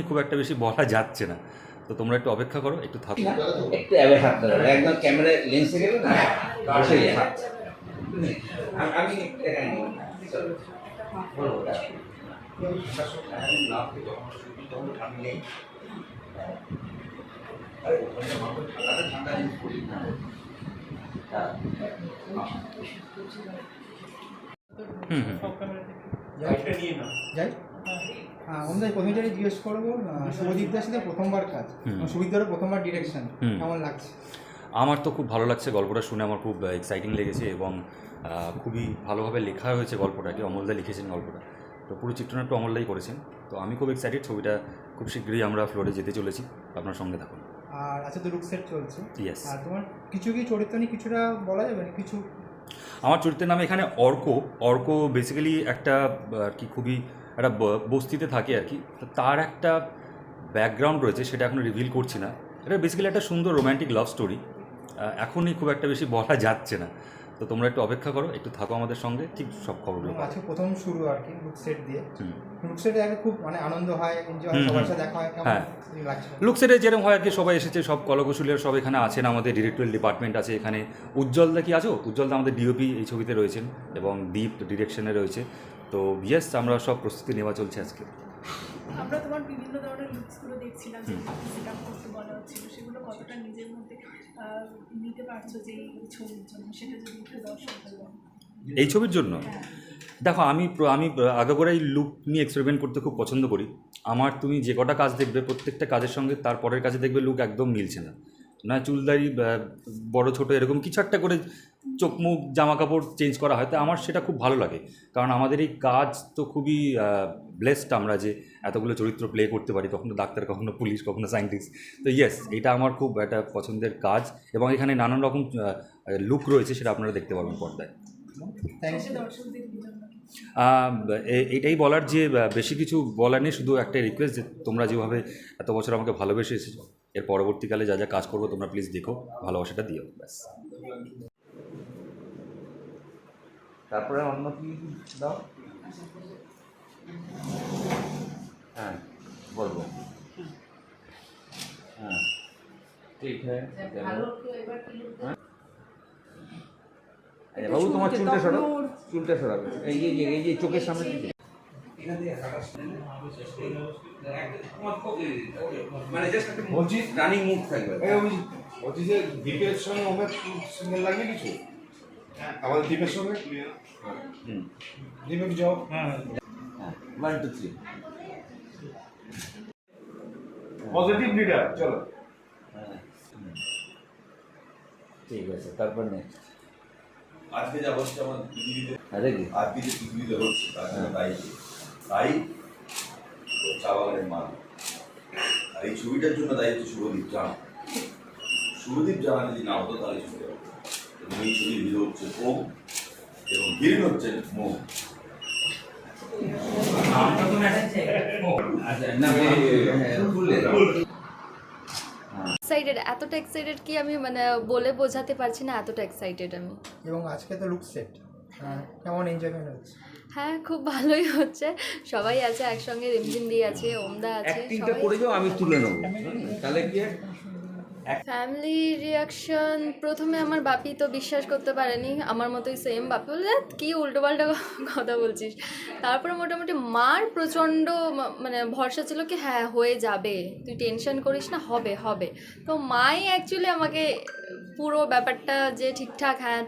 খুব একটা বেশি বলা যাচ্ছে না। তো তোমরা একটু অপেক্ষা করো একটু থাকো। একটু অ্যাবে হাত ধরো একদম ক্যামেরা লেন্সে গেলে না? যায়। হাত আমি-। হুম হুম যাই। আমাদের প্রথমে জিজ্ঞেস করব দাসের সাথে প্রথমবার কাজ। হুম। সুবিধারও প্রথমবার ডিরেকশন। কেমন লাগছে? আমার তো খুব ভালো লাগছে গল্পটা শুনে আমার খুব এক্সাইটিং লেগেছে এবং খুবই ভালোভাবে লেখা হয়েছে গল্পটাকে অমলদা লিখেছেন গল্পটা। তো পুরো চিত্রনাট্য অমলদাই করেছেন। তো আমি খুব এক্সাইটেড ছবিটা খুব শীঘ্রই আমরা ফ্লোরে যেতে চলেছি। আপনার সঙ্গে থাকুন। আর আচ্ছা তো লুক সেট চলছে। ইয়েস আর তোমার কিছু কি চরিত্র নিয়ে কিছুটা বলা যাবে? না কিছু আমার চরিত্রের নাম এখানে অর্ক। অর্ক বেসিক্যালি একটা আর কি খুবই একটা বস্তিতে থাকে আর কি। তার একটা ব্যাকগ্রাউন্ড রয়েছে, সেটা এখন রিভিল করছি না। এটা বেসিক্যালি একটা সুন্দর রোম্যান্টিক লাভ স্টোরি এখনই খুব একটা বেশি বলা যাচ্ছে না। তো তোমরা একটু অপেক্ষা করো একটু থাকো আমাদের সঙ্গে ঠিক সব খবরগুলো। আজকে প্রথম শুরু আর কি লুক সেট দিয়ে। হুম। লুক সেটে আগে খুব মানে আনন্দ হয় এনজয় হুম, সবার সাথে দেখা হয় কেমন হ্যাঁ। লাগছে? লুকসেটে যেরকম হয় আর কি সবাই এসেছে সব কলকুশলীরা সব এখানে আছেন আমাদের ডিরেক্টরিয়াল ডিপার্টমেন্ট আছে এখানে। উজ্জ্বলদা কি আছো? উজ্জ্বলদা আমাদের ডিওপি এই ছবিতে রয়েছেন এবং দীপ ডিরেকশনে রয়েছে। তো ইয়েস আমরা সব প্রস্তুতি নেওয়া চলছে আজকে। আমরা তোমার বিভিন্ন ধরনের লুকসগুলো দেখছিলাম যে সেট করতে বলা হচ্ছিল সেগুলো কতটা নিজের মধ্যে নিতে পারছ যে এই ছবির জন্য, সেটা যদি একটু দর্শক এই ছবির জন্য? দেখো, আমি আমি আগাগোড়াই লুক নিয়ে এক্সপেরিমেন্ট করতে খুব পছন্দ করি। আমার তুমি যে কটা কাজ দেখবে, প্রত্যেকটা কাজের সঙ্গে তার পরের কাজে দেখবে লুক একদম মিলছে না। না চুলদারি বড়, ছোট, এরকম কিছু একটা করে চোখ মুখ জামা কাপড় চেঞ্জ করা হয় তো আমার সেটা খুব ভালো লাগে। কারণ আমাদের এই কাজ তো খুবই ব্লেসড আমরা যে এতগুলো চরিত্র প্লে করতে পারি কখনো ডাক্তার কখনো পুলিশ কখনো সায়েন্টিস্ট তো ইয়েস এটা আমার খুব একটা পছন্দের কাজ এবং এখানে নানান রকম লুক রয়েছে সেটা আপনারা দেখতে পাবেন পর্দায়। এটাই বলার যে বেশি কিছু বলার নেই শুধু একটা রিকোয়েস্ট যে তোমরা যেভাবে এত বছর আমাকে ভালোবেসে এসেছ এর পরবর্তীকালে যা যা কাজ করব তোমরা প্লিজ দেখো ভালোবাসাটা দিও ব্যাস। তারপরে অন্য কি দাও? হ্যাঁ বলব। হ্যাঁ ঠিক হ্যাঁ হ্যাঁ? আচ্ছা, বাবু তোমার চুলটা সরাও। চুলটা সরাবে এই যে এই যে- চোখের সামনে দিকে মানে জাস্ট একটা রানিং মুখ থাকবে। বলছি যে দ্বীপের সঙ্গে ওমের সিগন্যাল লাগবে কিছু? আমাদের দ্বীপের সঙ্গে? হুম। দ্বীপে যাও? হ্যাঁ one two three positive leader চলো। হ্যাঁ ঠিক আছে তারপর নেক্সট আজকে যা হচ্ছে আমার পৃথিবীতে আরে কি আজকে যে পৃথিবীতে হচ্ছে তার জন্য দায়ী কে? দায়ী ও চা বাগানের মা আর এই ছবিটার জন্য দায়ী হচ্ছে শুভদীপ জানা শুভদীপ জানা যদি না হতো তাহলে ছবি হতো এবং এই হিরো হচ্ছে ওম এবং হ্যাঁ, দাও। এক্সাইটেড এতটা এক্সাইটেড কি আমি মানে বলে বোঝাতে পারছি না এতটা এক্সাইটেড আমি। এবং আজকে তো লুক সেট কেমন এনজয়মেন্ট হচ্ছে? হ্যাঁ খুব ভালোই হচ্ছে। সবাই আছে একসঙ্গে রিমঝিম দিয়ে আছে ওমদা আছে অ্যাক্টিংটা করে যাও আমি তুলে নেব। তাহলে কি ফ্যামিলি রিয়াকশন প্রথমে আমার বাপি তো বিশ্বাস করতে পারেনি আমার মতোই সেম বাপি "ধ্যাৎ, কি উল্টোপাল্টা কথা বলছিস? তারপরে মোটামুটি মার প্রচণ্ড মানে ভরসা ছিল কি হ্যাঁ হয়ে যাবে। তুই টেনশন করিস না হবে হবে। তো মাই অ্যাকচুয়ালি আমাকে পুরো ব্যাপারটা যে ঠিকঠাক হ্যাঁ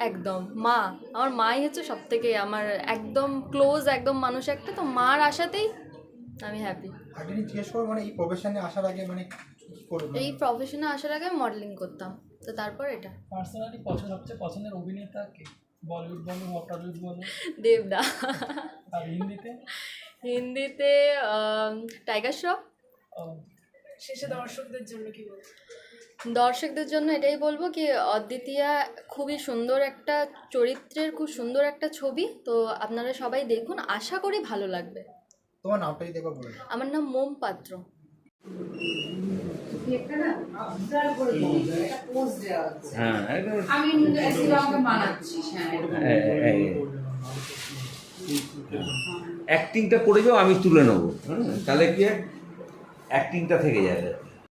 একদম। মা আমার মাই হচ্ছে সব থেকে আমার একদম ক্লোজ একদম মানুষ একটা। তো মার আশাতেই আমি হ্যাপি আগে জিজ্ঞেস করব মানে এই প্রফেশনে আসার আগে মানে কি করবে? এই প্রফেশনে আসার আগে মডেলিং করতাম। তো তারপর এটা। পার্সোনালি পছন্দ সবচেয়ে পছন্দের অভিনেতা কে? বলিউড বলো বলো। দেবদা। আর হিন্দিতে? হিন্দিতে টাইগার শ্রফ শেষে দর্শকদের জন্য কি বলছো দর্শকদের জন্য এটাই বলব কি অদ্বিতীয়া খুবই সুন্দর একটা চরিত্রের খুব সুন্দর একটা ছবি। তো আপনারা সবাই দেখুন আশা করি ভালো লাগবে। তোমার নামটা যদি একবার বলে আমার নাম মোম পাত্র। হ্যাঁ আমি অ্যাকচুয়ালি হ্যাঁ অ্যাক্টিংটা করে যাও আমি তুলে নেব। হ্যাঁ, তাহলে কি অ্যাক্টিংটা থেকে যাবে।